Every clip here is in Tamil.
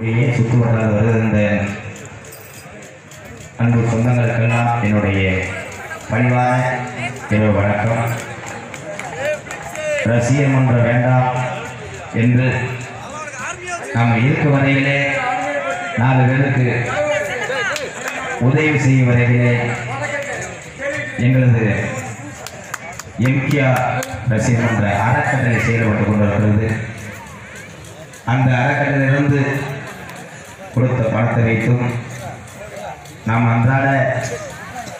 வெளியே சுற்றுவட்டார வருகின்ற அன்பு சொந்தங்களுக்கெல்லாம் என்னுடைய பணிவான இரவு வணக்கம். ரசியம் ஒன்று வேண்டாம் என்று நாம் இருக்கும் வரையிலே நாலு பேருக்கு உதவி செய்யும் வரையிலே எங்களது எம்கிஆர் ரசியம் என்ற அறக்கட்டளை செயல்பட்டு கொண்டிருக்கிறது. அந்த அறக்கட்டளையிலிருந்து கொடுத்த பணத்தை வைத்தும் நாம் அன்றாட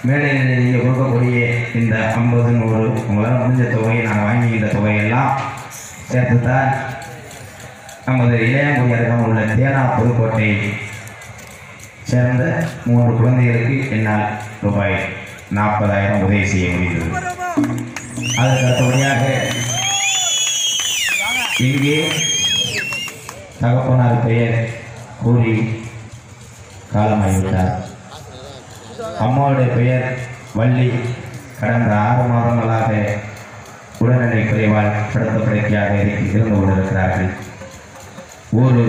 மேடையில் நீங்கள் கொடுக்கக்கூடிய இந்த ஐம்பது நூறு உங்களால் முடிஞ்ச தொகையை நான் வாங்கிக்கின்ற தொகையெல்லாம் சேர்த்து தான் நமது இளையங்குடியரகம் உள்ள தேனா புதுக்கோட்டை சேர்ந்த மூன்று குழந்தைகளுக்கு என்னால் ரூபாய் நாற்பதாயிரம் உதவி செய்ய முடிந்தது. அதற்கு அடுத்தபடியாக இங்கே தகப்பனார் பெயர் கூறி காலமாகிவிட்டார். அம்மாவுடைய பெயர் வள்ளி. கடந்த ஆறு மாதங்களாக உடல்நிலை குறைவால் சிறந்த படுக்கையாக இருந்து கொண்டிருக்கிறார்கள். ஊர்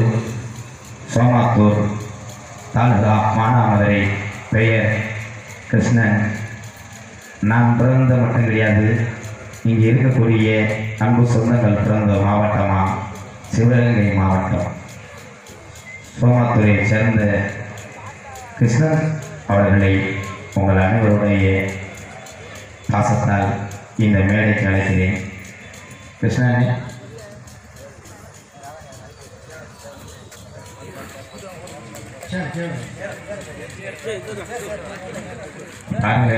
சோமாத்தூர் தாலுகா மானாமதுரை பெயர் கிருஷ்ணன். நான் பிறந்த மட்டும் கிடையாது இங்கே இருக்கக்கூடிய அன்பு சொந்தங்கள் பிறந்த மாவட்டமா? சிவகங்கை மாவட்டம். சோமாத்துறையை சேர்ந்த கிருஷ்ணன் அவர்களை உங்கள் அனைவருடைய பாசத்தால் இந்த மேடைக்கு அழைக்கிறேன். கிருஷ்ணனே பாருங்க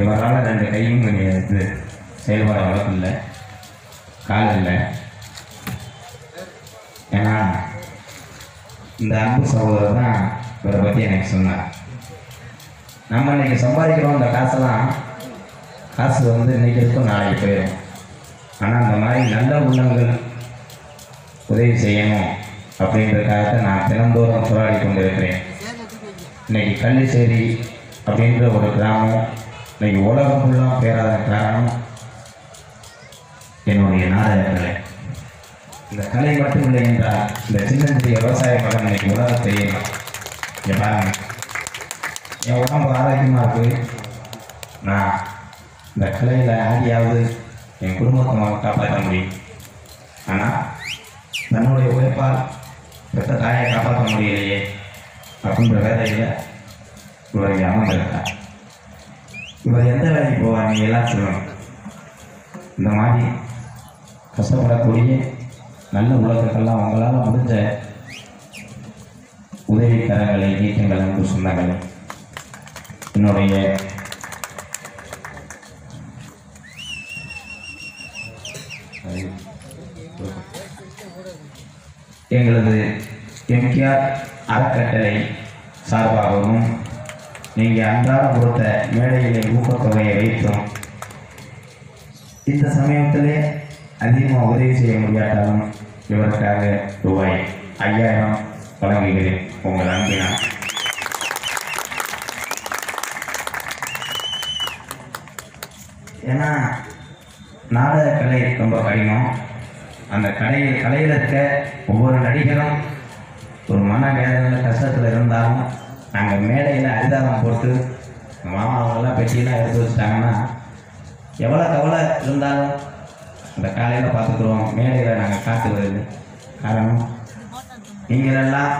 இவரால் ரெண்டு கையும் இது செயல்பட அளவுக்கு இல்லை கால் இல்லை. ஏன்னா இந்த அன்பு சகோதரர் தான் இவரை பற்றி எனக்கு சொன்னார். நம்ம இன்னைக்கு சம்பாதிக்கிறோம் இந்த காசெல்லாம் காசு வந்து இன்னைக்கு இருக்கும் நாளைக்கு போயிடும் ஆனால் அந்த மாதிரி நல்ல உள்ளங்கள் உதவி செய்யணும் அப்படின்றதுக்காக நான் தினந்தோறும் போராடி கொண்டிருக்கிறேன். இன்னைக்கு கள்ளிச்சேரி அப்படின்ற ஒரு கிராமம் இன்னைக்கு உலகம் ஃபுல்லாக பேராத காரணம் என்னுடைய நாடகங்களை இந்த கலை மட்டும் இல்லை என்றால் இந்த சின்ன சிறிய விவசாய படம் இன்னைக்கு உலக தெரியலாம் இங்க பாருங்க. என் உடம்பு ஆரோக்கியமாக இருக்கு? நான் இந்த கலையில் ஆடியாவது என் குடும்பத்தை நான் காப்பாற்ற முடியும். ஆனால் தன்னுடைய உழைப்பால் பெற்ற தாயை காப்பாற்ற முடியலையே அப்படின்ற வேலையில் இவர் இங்கே அமர்ந்திருக்கார் இவர் எந்த வேலைக்கு போவார்? நீங்கள் எல்லாம் சொல்லணும் இந்த மாதிரி கஷ்டப்படக்கூடிய நல்ல உலகத்துக்கெல்லாம் அவங்களால முடிஞ்ச உதவிக்கரங்களை நீட்டுங்கள் என்று சொன்னார்கள். என்னுடைய எங்களது எம்கேஆர் அறக்கட்டளை சார்பாகவும் நீங்கள் அன்றாடம் கொடுத்த மேடையிலே ஊக்கத்தொகையை வைத்தும் இந்த சமயத்திலே அதிகமாக உதவி செய்ய முடியாட்டாலும் இவருக்காக ரூபாய் ஐயாயிரம் வழங்குகிறேன். உங்கள் அன்பினால். ஏன்னா நாடக கலை ரொம்ப கடினம். அந்த கலையில் கலையில் இருக்க ஒவ்வொரு நடிகரும் ஒரு மன வேதனையில் கஷ்டத்தில் இருந்தாலும் நாங்கள் மேடையில் அரிதாரம் போட்டு மாமா பெட்டியெல்லாம் எடுத்து வச்சிட்டாங்கன்னா எவ்வளோ கவலை இருந்தாலும் அந்த காலையில் பார்த்துக்குறோம் மேடையில் நாங்கள் காத்து வருது. காரணம் நீங்களெல்லாம்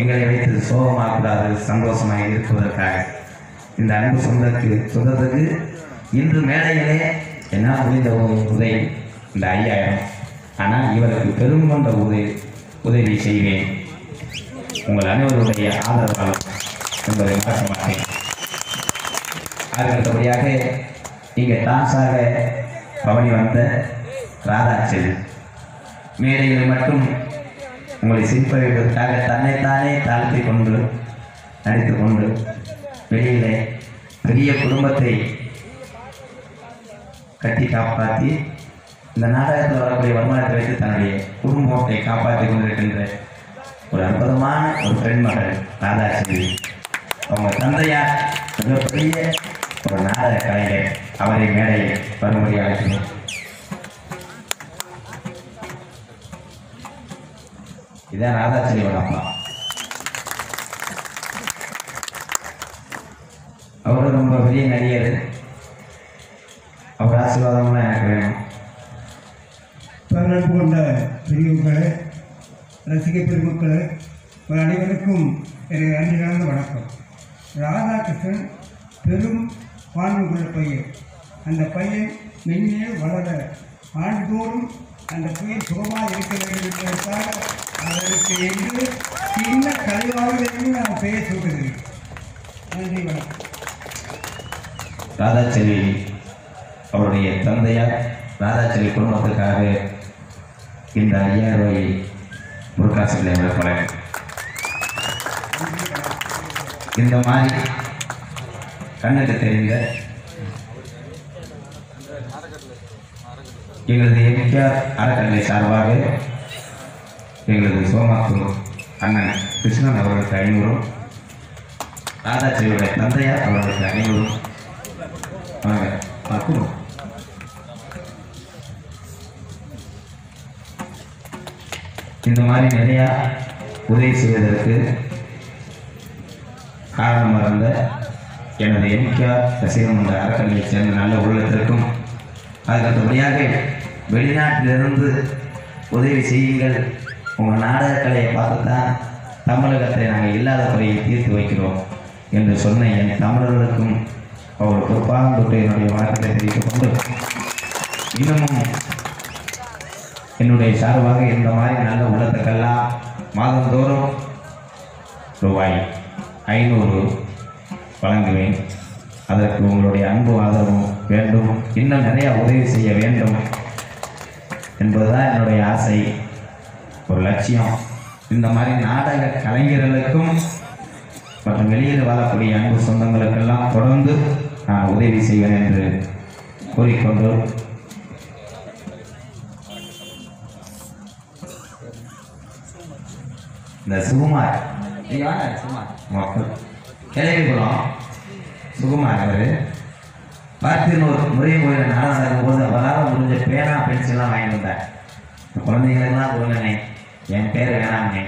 எங்களை வைத்து சோகமாகக்கூடாது சந்தோஷமாக இருப்பதற்காக. இந்த அன்பு சொந்தத்துக்கு சொந்தத்துக்கு இன்று மேடையிலே என்னால் முடிந்த ஒரு உதவி? இந்த ஐயாயிரம். ஆனால் இவருக்கு பெரும் கொண்ட உதவி உதவி செய்வேன். உங்கள் அனைவருடைய ஆதரவால் என்பதை மறக்க மாட்டேன். அதுக்கடுத்தபடியாக இங்கே டான்ஸாக பவனி வந்த ராதாச்சல் மேடையில் மட்டும் உங்களை சிரிப்ப வைப்பதற்காக தன்னைத்தானே தாழ்த்தி கொண்டு நடித்து கொண்டு வெளியிலே பெரிய குடும்பத்தை கட்டி காப்பாற்றி இந்த நாடகத்தில் வரக்கூடிய வருமானத்தை வைத்து தன்னுடைய குடும்பத்தை காப்பாற்றி கொண்டிருக்கின்ற ஒரு அற்புதமான ஒரு பெண் மகள் ராதாசிவி அவங்க தந்தையார் மிகப்பெரிய ஒரு நாடக கலைஞர். அவரை மேடையில் வரும்படி இதான் ராதாச்செல்வன் அப்பா. அவரும் ரொம்ப பெரிய நடிகர். அவர் ஆசீர்வாதம்லாம் எனக்கு வேணும். வரவேற்பு கொண்ட பெரியவர்களே ரசிக பெருமக்களே உங்கள் அனைவருக்கும் எனது நடந்த வணக்கம். ராதாகிருஷ்ணன் பெரும் வாழ்வு கொண்ட பையன். அந்த பையன் மென்மே வளர ஆண்டுதோறும் அந்த பையன் சுகமாக இருக்க வேண்டும் என்பதற்காக அதற்கு என்று சின்ன கலைவாழ்வு நான் பெயர் சூட்டுகிறேன் நன்றி வணக்கம். ராதாச்செல்வி அவருடைய தந்தையார் ராதாச்செல்வி குடும்பத்துக்காக இந்த ஐயாயிரம் ரூபாயை முருகாசில் வழங்க இந்த மாதிரி கண்ணுக்கு தெரிந்த எங்களது எம்ஜிஆர் அறக்கட்டளை சார்பாக எங்களது சோமாத்தூர் அண்ணன் கிருஷ்ணன் அவர்களுக்கு ஐநூறும் ராதாச்செல்வியுடைய தந்தையார் அவர்களுக்கு ஐநூறும். வாங்க பார்க்கணும் இந்த மாதிரி நிறையா உதவி செய்வதற்கு காரணமாக இருந்த எனது எம்கேஆர் ரசிகம் என்ற அறக்கட்டளையை சேர்ந்த நல்ல உள்ளத்திற்கும் அதற்கு அதுக்கடுத்தபடியாக வெளிநாட்டிலிருந்து உதவி செய்யுங்கள் உங்கள் நாடகக்கலையை பார்த்து தான் தமிழகத்தை நாங்கள் இல்லாத குறையை தீர்த்து வைக்கிறோம் என்று சொன்ன என் தமிழர்களுக்கும் அவர் பொறுப்பாக தொட்டு என்னுடைய வணக்கத்தை தெரிவித்துக் கொண்டு இன்னமும் என்னுடைய சார்பாக இந்த மாதிரி நல்ல உள்ளத்துக்கெல்லாம் மாதந்தோறும் ரூபாய் ஐநூறு வழங்குவேன். அதற்கு உங்களுடைய அன்பு ஆதரவும் வேண்டும். இன்னும் நிறைய உதவி செய்ய வேண்டும் என்பதுதான் என்னுடைய ஆசை. ஒரு லட்சியம். இந்த மாதிரி நாடக கலைஞர்களுக்கும் மற்றும் வெளியில் வாழக்கூடிய அன்பு சொந்தங்களுக்கெல்லாம் தொடர்ந்து நான் உதவி செய்வேன் என்று கூறிக்கொண்டு இந்த சுகுமார். வாங்க சுகுமார்? மக்கள் கிளவிக்குளம் சுகுமார் அவர். பார்த்தினூர் முறை கோயில் நாடகம் நடக்கும்போது அவரால் முடிஞ்ச பேனா பென்சில்லாம் வாங்கி வந்தார். இந்த குழந்தைங்களுக்கெல்லாம் கொடுங்கண்ணே என் பேர் வேணாமே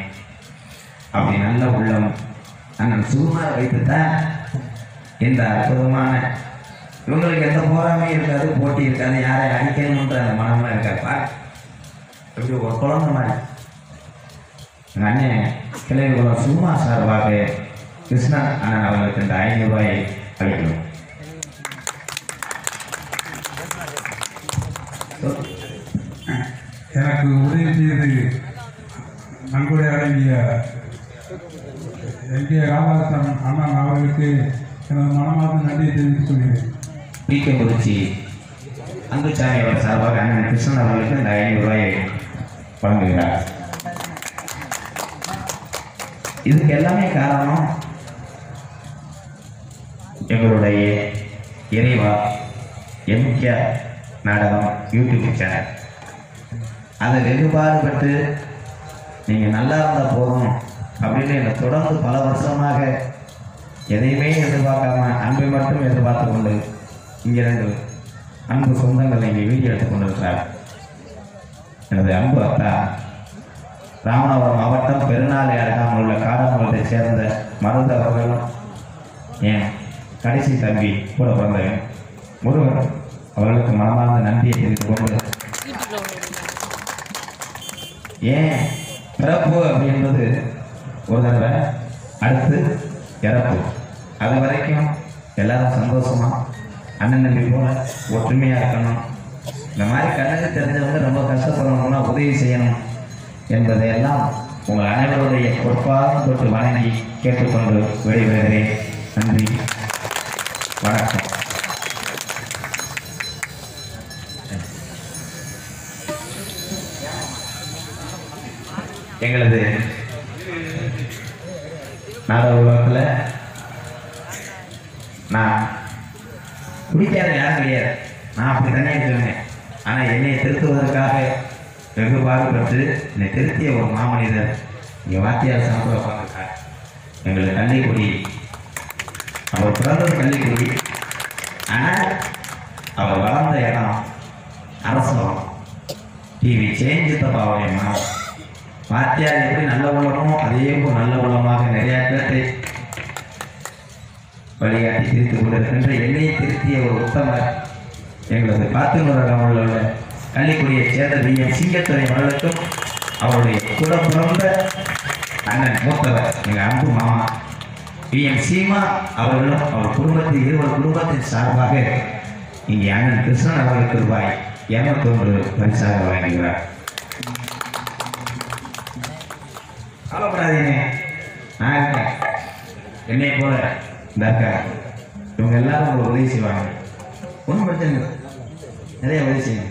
அப்படி நல்ல உள்ளம். அண்ணன் சுகுமார் வைத்து தான் இந்த அற்புதமான இவங்களுக்கு எந்த போராமையும் இருக்காது போட்டி இருக்காது யாரை அடிக்கணுன்ற அந்த மனம்லாம் இருக்காப்பா எப்படி இப்படி ஒரு குழந்தை மாதிரி. எங்கள் அண்ணன் கிளைகுளம் சும்மா சார்பாக கிருஷ்ணா அண்ணன் அவர்களுக்கு இந்த ஐநூறு ரூபாயை அளிக்கணும் எனக்கு உதவி செய்து நன்கொடை அடங்கிய எங்கே ராமதாசன் அண்ணன் அவர்களுக்கு எனது மனமார்ந்த நன்றியை தெரிவித்துக் கொள்கிறேன். பி. கே. குறிச்சி அங்குச்சாமி அவர் சார்பாக அண்ணன் கிருஷ்ணன் அவர்களுக்கு இந்த ஐநூறு ரூபாயை வழங்குகிறார். இதுக்கு எல்லாமே காரணம் எங்களுடைய இறைவா எம்கே நாடகம் யூடியூப் சேனல். அதை வெகுபாடுபட்டு நீங்கள் நல்லா இருந்தால் போதும் அப்படின்னு என்னை தொடர்ந்து பல வருஷமாக எதையுமே எதிர்பார்க்காம அன்பை மட்டும் எதிர்பார்த்து கொண்டு இங்கே ரெண்டு அன்பு சொந்தங்கள் இங்கே வீடியோ எடுத்துக் கொண்டிருக்கிறார். எனது அன்பு அத்தா ராமநாதபுரம் மாவட்டம் பெருநாளை அருகாமல் உள்ள காடமங்கலத்தை சேர்ந்த மருது அவர்களும் ஏன் கடைசி தம்பி கூட பிறந்தவன். முருகன் அவர்களுக்கு மனமார்ந்த நன்றியை தெரிவித்துக் கொண்டு ஏன் பிறப்பு அப்படின்றது ஒரு தடவை அடுத்து இறப்பு. அது வரைக்கும் எல்லாரும் சந்தோஷமா அண்ணன் தம்பி போல ஒற்றுமையாக இருக்கணும். இந்த மாதிரி கண்ணுக்கு தெரிஞ்சவங்க ரொம்ப கஷ்டப்படணும்னா உதவி செய்யணும் என்பதையெல்லாம் உங்கள் அனைவருடைய பொறுப்பாக தொட்டு வணங்கி கேட்டுக்கொண்டு விடைபெறுகிறேன். நன்றி. வணக்கம். எங்களது நாடக உலகத்தில் நான் பிடிக்காத யாரும் கிடையாது. நான் அப்படி தானே சொல்லுவேன் ஆனால் என்னை திருத்துவதற்காக வெகு பாடுபட்டு என்னை திருத்திய ஒரு மாமனிதர் இங்கே வாத்தியார் சாப்பிட உட்காந்துருக்கார் எங்களுக்கு கள்ளிக்குடி. அவர் பிறந்தது கள்ளிக்குடி. ஆனால் அவர் வளர்ந்த இடம் அரசு டிவி சேஞ்சு தப்பாவுடைய மாவட்டம். வாத்தியார் எப்படி நல்ல உள்ளமோ அதே போல் நல்ல உள்ளமாக நிறைய இடத்தை வழிகாட்டி திருத்திக் கொண்டிருக்கின்ற என்னை திருத்திய ஒரு உத்தமர் எங்களது காத்துநூறகம் உள்ள கள்ளிக்குடியைச் சேர்ந்த வி. எம். சிங்கத்துறை மகளுக்கும் அவருடைய கூட பிறந்த அண்ணன் மூத்தவர் எங்கள் அன்பு மாமா வி. எம். சீமா அவர்களும் அவர் குடும்பத்தின் இருவர் குடும்பத்தின் சார்பாக இங்கே அண்ணன் கிருஷ்ணன் அவர்களுக்கு ரூபாய் இரநூத்தொன்று பரிசாக வழங்குகிறார். கவலைப்படாதீங்க. நான் இருக்கேன். என்னை போல இந்த அக்கா. இவங்க எல்லாரும் உங்களுக்கு உதவி செய்வாங்க. ஒன்றும் பிரச்சனை நிறைய உதவி செய்யுங்க.